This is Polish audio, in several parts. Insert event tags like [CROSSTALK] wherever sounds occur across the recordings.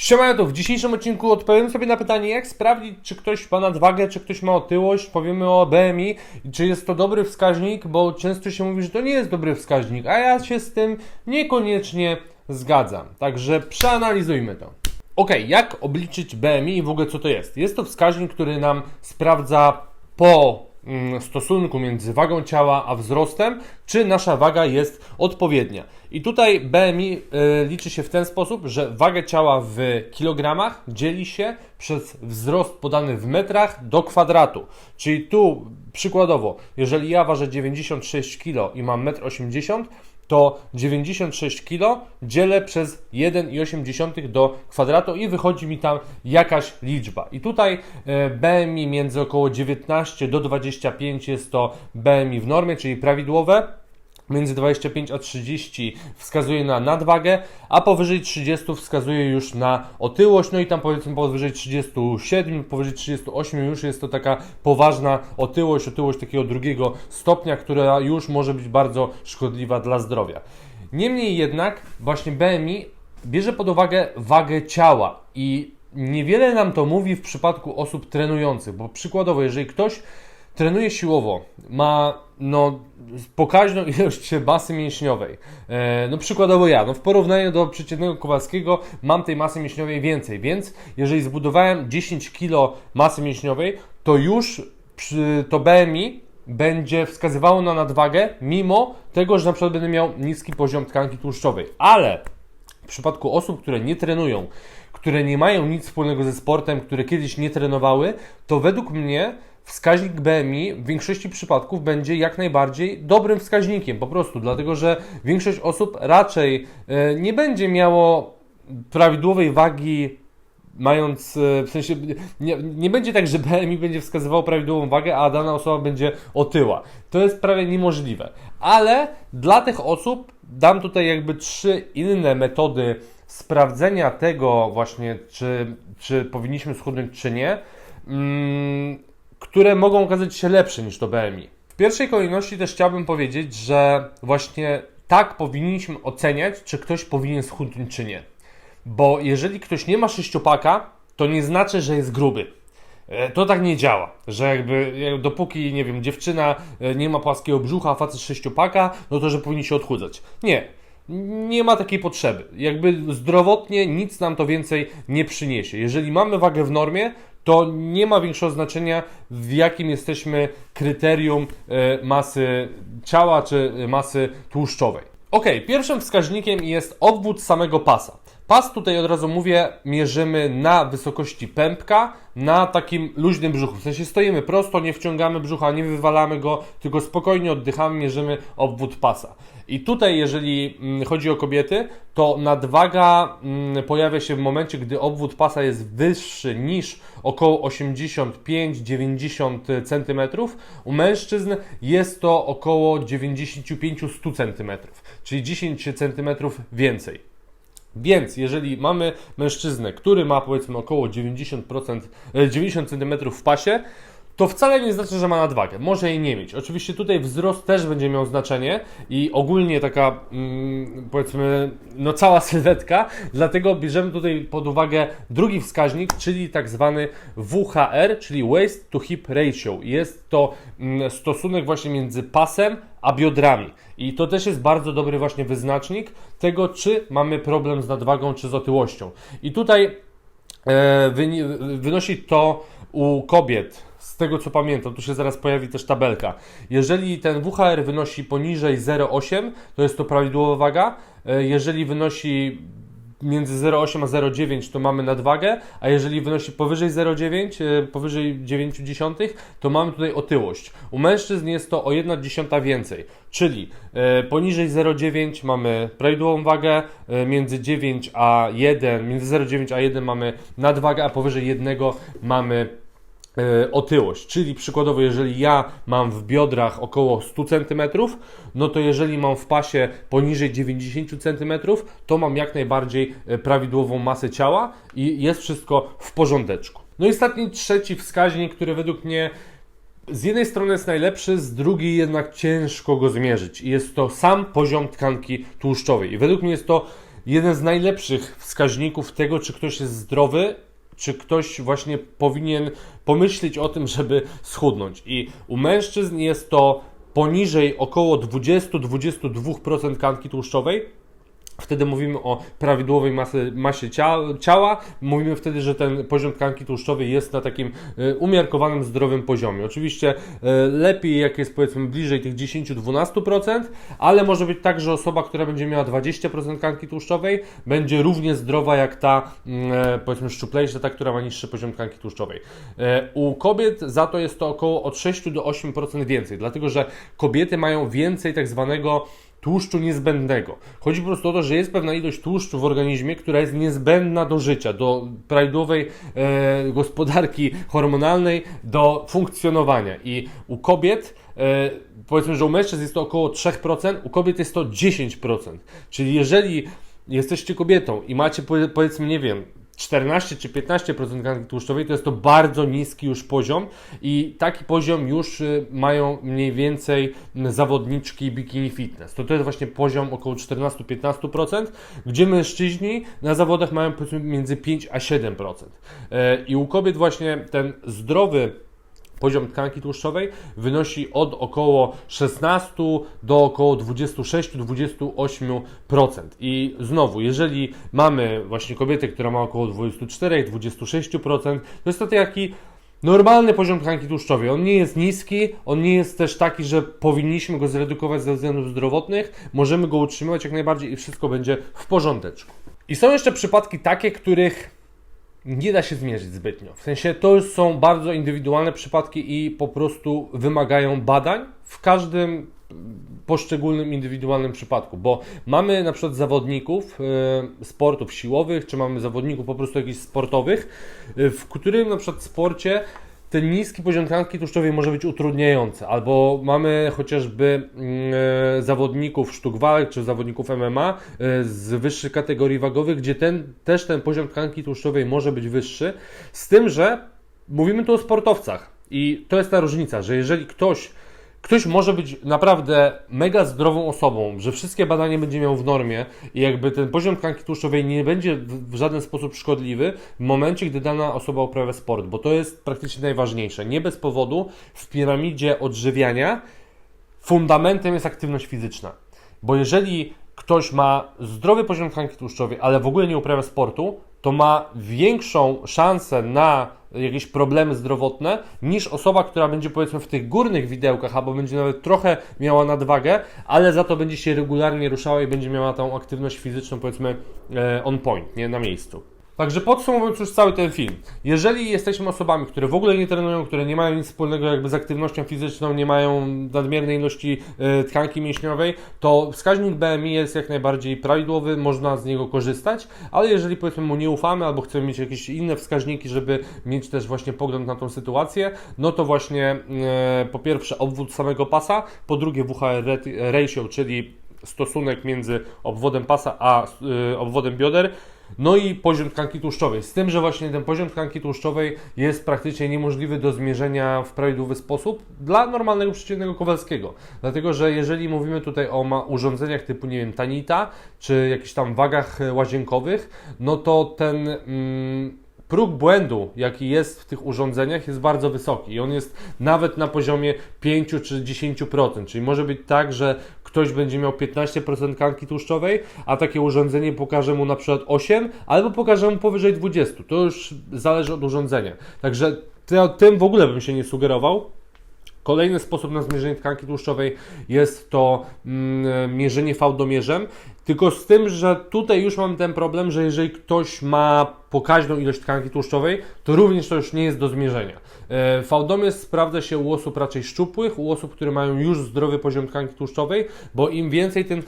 Siema, w dzisiejszym odcinku odpowiem sobie na pytanie, jak sprawdzić, czy ktoś ma nadwagę, czy ktoś ma otyłość. Powiemy o BMI, czy jest to dobry wskaźnik, bo często się mówi, że to nie jest dobry wskaźnik, a ja się z tym niekoniecznie zgadzam. Także przeanalizujmy to. Ok, jak obliczyć BMI i w ogóle co to jest? Jest to wskaźnik, który nam sprawdza po stosunku między wagą ciała a wzrostem, czy nasza waga jest odpowiednia. I tutaj BMI y, liczy się w ten sposób, że wagę ciała w kilogramach dzieli się przez wzrost podany w metrach do kwadratu. Czyli tu przykładowo, jeżeli ja ważę 96 kg i mam 1,80 m, to 96 kg dzielę przez 1,8 do kwadratu i wychodzi mi tam jakaś liczba. I tutaj e, BMI między około 19 do 25 jest to BMI w normie, czyli prawidłowe. Między 25 a 30 wskazuje na nadwagę, a powyżej 30 wskazuje już na otyłość. No i tam powiedzmy powyżej 37, powyżej 38 już jest to taka poważna otyłość, otyłość takiego drugiego stopnia, która już może być bardzo szkodliwa dla zdrowia. Niemniej jednak właśnie BMI bierze pod uwagę wagę ciała i niewiele nam to mówi w przypadku osób trenujących, bo przykładowo, jeżeli ktoś trenuje siłowo, ma no, pokaźną ilość masy mięśniowej. E, no przykładowo ja, no w porównaniu do przeciętnego Kowalskiego mam tej masy mięśniowej więcej, więc jeżeli zbudowałem 10 kg masy mięśniowej, to już to BMI będzie wskazywało na nadwagę, mimo tego, że na przykład będę miał niski poziom tkanki tłuszczowej. Ale w przypadku osób, które nie trenują, które nie mają nic wspólnego ze sportem, które kiedyś nie trenowały, to według mnie wskaźnik BMI w większości przypadków będzie jak najbardziej dobrym wskaźnikiem, po prostu, dlatego że większość osób raczej e, nie będzie miało prawidłowej wagi mając, e, w sensie, nie, nie będzie tak, że BMI będzie wskazywał prawidłową wagę, a dana osoba będzie otyła. To jest prawie niemożliwe. Ale dla tych osób dam tutaj jakby trzy inne metody sprawdzenia tego właśnie, czy, czy powinniśmy schudnąć, czy nie. Które mogą okazać się lepsze niż to BMI. W pierwszej kolejności też chciałbym powiedzieć, że właśnie tak powinniśmy oceniać, czy ktoś powinien schudnąć, czy nie. Bo jeżeli ktoś nie ma sześciopaka, to nie znaczy, że jest gruby. E, To tak nie działa, że jakby jak- dopóki, nie wiem, dziewczyna e, nie ma płaskiego brzucha, facet sześciopaka, no to że powinni się odchudzać. Nie, nie ma takiej potrzeby. Jakby zdrowotnie nic nam to więcej nie przyniesie. Jeżeli mamy wagę w normie, to nie ma większego znaczenia, w jakim jesteśmy kryterium e, masy ciała czy masy tłuszczowej. Ok, pierwszym wskaźnikiem jest obwód samego pasa. Pas tutaj od razu mówię, mierzymy na wysokości pępka, na takim luźnym brzuchu. W sensie stoimy prosto, nie wciągamy brzucha, nie wywalamy go, tylko spokojnie oddychamy, mierzymy obwód pasa. I tutaj, jeżeli mm, chodzi o kobiety, to nadwaga mm, pojawia się w momencie, gdy obwód pasa jest wyższy niż około 85-90 cm. U mężczyzn jest to około 95-100 cm, czyli 10 cm więcej. Więc jeżeli mamy mężczyznę, który ma powiedzmy około 90%, e, 90 cm w pasie, to wcale nie znaczy, że ma nadwagę. Może jej nie mieć. Oczywiście tutaj wzrost też będzie miał znaczenie i ogólnie taka mm, powiedzmy no cała [LAUGHS] sylwetka, dlatego bierzemy tutaj pod uwagę drugi wskaźnik, czyli tak zwany WHR, czyli Waist to Hip Ratio. Jest to mm, stosunek właśnie między pasem a biodrami. I to też jest bardzo dobry właśnie wyznacznik tego, czy mamy problem z nadwagą, czy z otyłością. I tutaj e, wynosi to u kobiet, z tego co pamiętam, tu się zaraz pojawi też tabelka. Jeżeli ten WHR wynosi poniżej 0,8, to jest to prawidłowa waga. E, Jeżeli wynosi między 0,8 a 0,9 to mamy nadwagę, a jeżeli wynosi powyżej 0,9, e, powyżej 0,9, to mamy tutaj otyłość. U mężczyzn jest to o 1 dziesiąta więcej, czyli e, poniżej 0,9 mamy prawidłową wagę, między 9 a 1, między 0,9 a 1 mamy nadwagę, a powyżej 1 mamy otyłość. Czyli przykładowo, jeżeli ja mam w biodrach około 100 cm, no to jeżeli mam w pasie poniżej 90 cm, to mam jak najbardziej e, prawidłową masę ciała i jest wszystko w porządeczku. No i ostatni, trzeci wskaźnik, który według mnie z jednej strony jest najlepszy, z drugiej jednak ciężko go zmierzyć. Jest to sam poziom tkanki tłuszczowej. I według mnie jest to jeden z najlepszych wskaźników tego, czy ktoś jest zdrowy, czy ktoś właśnie powinien pomyśleć o tym, żeby schudnąć. I u mężczyzn jest to poniżej około 20-22% tkanki tłuszczowej, Wtedy mówimy o prawidłowej masy, masie ciała, ciała. Mówimy wtedy, że ten poziom tkanki tłuszczowej jest na takim e, umiarkowanym, zdrowym poziomie. Oczywiście e, lepiej, jak jest powiedzmy bliżej tych 10-12%, ale może być tak, że osoba, która będzie miała 20% tkanki tłuszczowej, będzie równie zdrowa jak ta, mm, e, powiedzmy, szczuplejsza, ta, która ma niższy poziom tkanki tłuszczowej. U kobiet za to jest to około od 6 do 8% więcej, dlatego że kobiety mają więcej tak zwanego tłuszczu niezbędnego. Chodzi po prostu o to, że jest pewna ilość tłuszczu w organizmie, która jest niezbędna do życia, do prawidłowej e, gospodarki hormonalnej, do funkcjonowania. I u kobiet, e, powiedzmy, że u mężczyzn jest to około 3%, u kobiet jest to 10%. Czyli jeżeli jesteście kobietą i macie powiedzmy, nie wiem, 14 czy 15% tkanki tłuszczowej, to jest to bardzo niski już poziom i taki poziom już y, mają mniej więcej zawodniczki bikini fitness. To to jest właśnie poziom około 14-15%, gdzie mężczyźni na zawodach mają między 5 a 7%. E, I u kobiet właśnie ten zdrowy Poziom tkanki tłuszczowej wynosi od około 16 do około 26-28%. I znowu, jeżeli mamy właśnie kobietę, która ma około 24-26%, to jest to taki normalny poziom tkanki tłuszczowej. On nie jest niski, on nie jest też taki, że powinniśmy go zredukować ze względów zdrowotnych. Możemy go utrzymywać jak najbardziej i wszystko będzie w porządeczku. I są jeszcze przypadki takie, których nie da się zmierzyć zbytnio. W sensie to są bardzo indywidualne przypadki i po prostu wymagają badań w każdym poszczególnym indywidualnym przypadku, bo mamy na przykład zawodników y, sportów siłowych, czy mamy zawodników po prostu jakichś sportowych, y, w którym na przykład sporcie ten niski poziom tkanki tłuszczowej może być utrudniający. Albo mamy chociażby mm, e, zawodników sztuk walk czy zawodników MMA e, z wyższych kategorii wagowych, gdzie ten, też ten poziom tkanki tłuszczowej może być wyższy. Z tym, że mówimy tu o sportowcach. I to jest ta różnica, że jeżeli ktoś ktoś może być naprawdę mega zdrową osobą, że wszystkie badania będzie miał w normie i jakby ten poziom tkanki tłuszczowej nie będzie w żaden sposób szkodliwy w momencie, gdy dana osoba uprawia sport, bo to jest praktycznie najważniejsze. Nie bez powodu w piramidzie odżywiania fundamentem jest aktywność fizyczna. Bo jeżeli ktoś ma zdrowy poziom tkanki tłuszczowej, ale w ogóle nie uprawia sportu, to ma większą szansę na jakieś problemy zdrowotne, niż osoba, która będzie powiedzmy w tych górnych widełkach, albo będzie nawet trochę miała nadwagę, ale za to będzie się regularnie ruszała i będzie miała tą aktywność fizyczną powiedzmy e, on point, nie na miejscu. Także podsumowując już cały ten film, jeżeli jesteśmy osobami, które w ogóle nie trenują, które nie mają nic wspólnego jakby z aktywnością fizyczną, nie mają nadmiernej ilości e, tkanki mięśniowej, to wskaźnik BMI jest jak najbardziej prawidłowy, można z niego korzystać, ale jeżeli powiedzmy mu nie ufamy albo chcemy mieć jakieś inne wskaźniki, żeby mieć też właśnie pogląd na tą sytuację, no to właśnie e, po pierwsze obwód samego pasa, po drugie WHR ratio, czyli stosunek między obwodem pasa a e, obwodem bioder, no i poziom tkanki tłuszczowej. Z tym, że właśnie ten poziom tkanki tłuszczowej jest praktycznie niemożliwy do zmierzenia w prawidłowy sposób dla normalnego przeciętnego Kowalskiego. Dlatego, że jeżeli mówimy tutaj o urządzeniach typu, nie wiem, Tanita, czy jakichś tam wagach e, łazienkowych, no to ten... Mm, próg błędu, jaki jest w tych urządzeniach, jest bardzo wysoki i on jest nawet na poziomie 5 czy 10%. Czyli może być tak, że ktoś będzie miał 15% tkanki tłuszczowej, a takie urządzenie pokaże mu na przykład 8, albo pokaże mu powyżej 20. To już zależy od urządzenia. Także tym w ogóle bym się nie sugerował. Kolejny sposób na zmierzenie tkanki tłuszczowej jest to mm, mierzenie fałdomierzem, tylko z tym, że tutaj już mam ten problem, że jeżeli ktoś ma pokaźną ilość tkanki tłuszczowej, to również to już nie jest do zmierzenia. E, Fałdomierz sprawdza się u osób raczej szczupłych, u osób, które mają już zdrowy poziom tkanki tłuszczowej, bo im więcej tej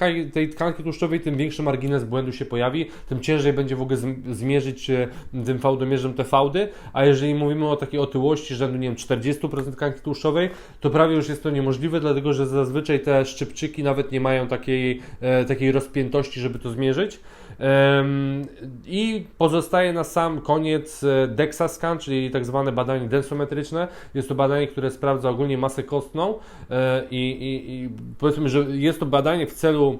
tkanki tkanki tym większy margines błędu się pojawi, tym ciężej będzie w ogóle zmierzyć e, tym fałdomierzem te fałdy, a jeżeli mówimy o takiej otyłości rzędu, nie wiem, 40% tkanki tłuszczowej, to prawie już jest to niemożliwe, dlatego że zazwyczaj te szczypczyki nawet nie mają takiej, e, takiej rozpiętości, żeby to zmierzyć. I pozostaje na sam koniec e, DEXA-scan, czyli tak zwane badanie densometryczne. Jest to badanie, które sprawdza ogólnie masę kostną e, i, i, i powiedzmy, że jest to badanie w celu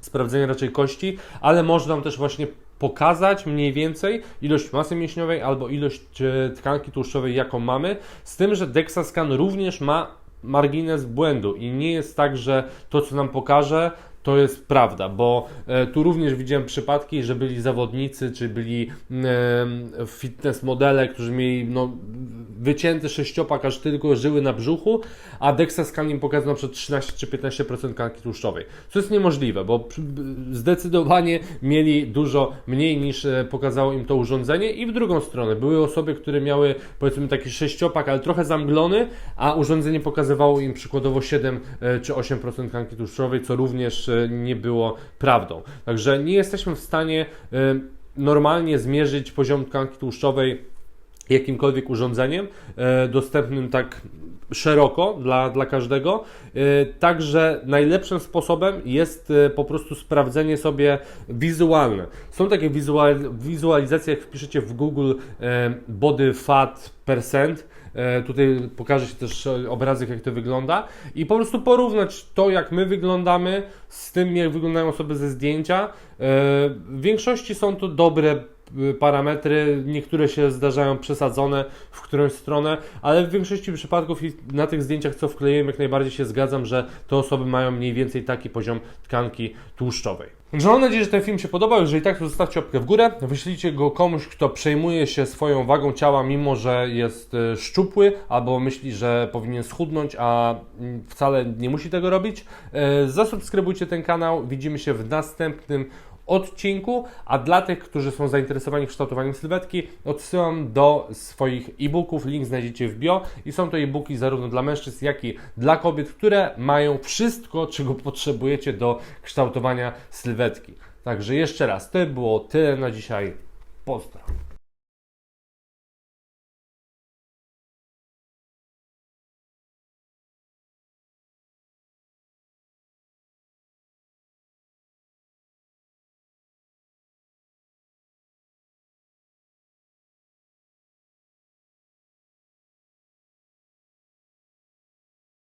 sprawdzenia raczej kości, ale można też właśnie pokazać mniej więcej ilość masy mięśniowej albo ilość e, tkanki tłuszczowej, jaką mamy, z tym, że DEXA-scan również ma margines błędu i nie jest tak, że to, co nam pokaże, to jest prawda, bo e, tu również widziałem przypadki, że byli zawodnicy, czy byli fitness modele, którzy mieli no, wycięty sześciopak, aż tylko żyły na brzuchu, a DEXA scan im pokazał na przykład 13 czy 15% tkanki tłuszczowej. Co jest niemożliwe, bo zdecydowanie mieli dużo mniej niż e, pokazało im to urządzenie i w drugą stronę były osoby, które miały powiedzmy taki sześciopak, ale trochę zamglony, a urządzenie pokazywało im przykładowo 7 e, czy 8% tkanki tłuszczowej, co również nie było prawdą. Także nie jesteśmy w stanie e, normalnie zmierzyć poziom tkanki tłuszczowej jakimkolwiek urządzeniem e, dostępnym tak szeroko dla, dla każdego. E, Także najlepszym sposobem jest po prostu sprawdzenie sobie wizualne. Są takie wizual, wizualizacje, jak wpiszecie w Google body fat percent, Tutaj pokaże się też e, obrazek, jak to wygląda, i po prostu porównać to, jak my wyglądamy, z tym, jak wyglądają osoby ze zdjęcia. E, W większości są to dobre parametry, niektóre się zdarzają przesadzone w którąś stronę, ale w większości przypadków i na tych zdjęciach, co wkleiłem, jak najbardziej się zgadzam, że te osoby mają mniej więcej taki poziom tkanki tłuszczowej. Także mam nadzieję, że ten film się podobał. Jeżeli tak, to zostawcie łapkę w górę. Wyślijcie go komuś, kto przejmuje się swoją wagą ciała, mimo że jest e, szczupły albo myśli, że powinien schudnąć, a mm, wcale nie musi tego robić. E, Zasubskrybujcie ten kanał. Widzimy się w następnym odcinku, a dla tych, którzy są zainteresowani kształtowaniem sylwetki, odsyłam do swoich e-booków, link znajdziecie w bio i są to e-booki zarówno dla mężczyzn, jak i dla kobiet, które mają wszystko, czego [LAUGHS] potrzebujecie do kształtowania sylwetki. Także jeszcze raz, to było tyle na dzisiaj. Pozdro.